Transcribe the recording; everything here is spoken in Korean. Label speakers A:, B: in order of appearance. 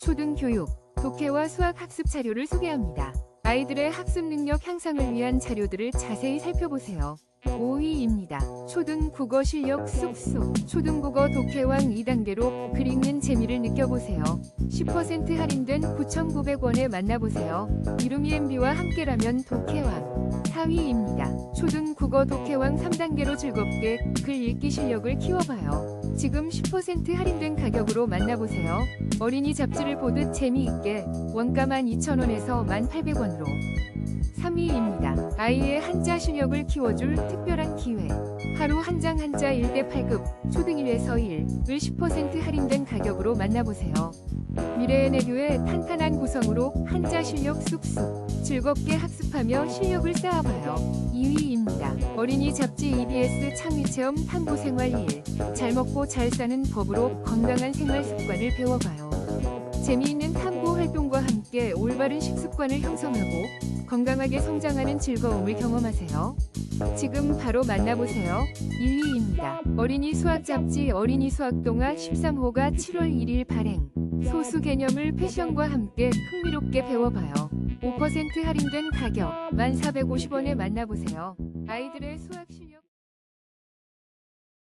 A: 초등교육, 독해와 수학 학습 자료를 소개합니다. 아이들의 학습 능력 향상을 위한 자료들을 자세히 살펴보세요. 5위입니다. 초등 국어 실력 쑥쑥. 초등 국어 독해왕 2단계로 글 읽는 재미를 느껴보세요. 10% 할인된 9,900원에 만나보세요. 이루미 MB와 함께라면 독해왕. 4위입니다. 초등 국어 독해왕 3단계로 즐겁게 글 읽기 실력을 키워봐요. 지금 10% 할인된 가격으로 만나보세요. 어린이 잡지를 보듯 재미있게 원가만 2,000원에서 1,800원으로. 3위입니다. 아이의 한자 실력을 키워줄 특별한 기회. 하루 한 장 한자 1대 8급, 초등 1에서 1을 10% 할인된 가격으로 만나보세요. 미래의 내교의 탄탄한 구성으로 한자 실력 쑥쑥 즐겁게 학습하며 실력을 쌓아봐요. 2위입니다. 어린이 잡지 EBS 창의체험 탐구생활 1. 잘 먹고 잘 사는 법으로 건강한 생활 습관을 배워봐요. 재미있는 탐구 활동과 함께 올바른 식습관을 형성하고 건강하게 성장하는 즐거움을 경험하세요. 지금 바로 만나보세요. 1위입니다. 어린이 수학 잡지 어린이 수학 동화 13호가 7월 1일 발행. 소수 개념을 패션과 함께 흥미롭게 배워봐요. 5% 할인된 가격 1,450원에 만나보세요. 아이들의 수학 시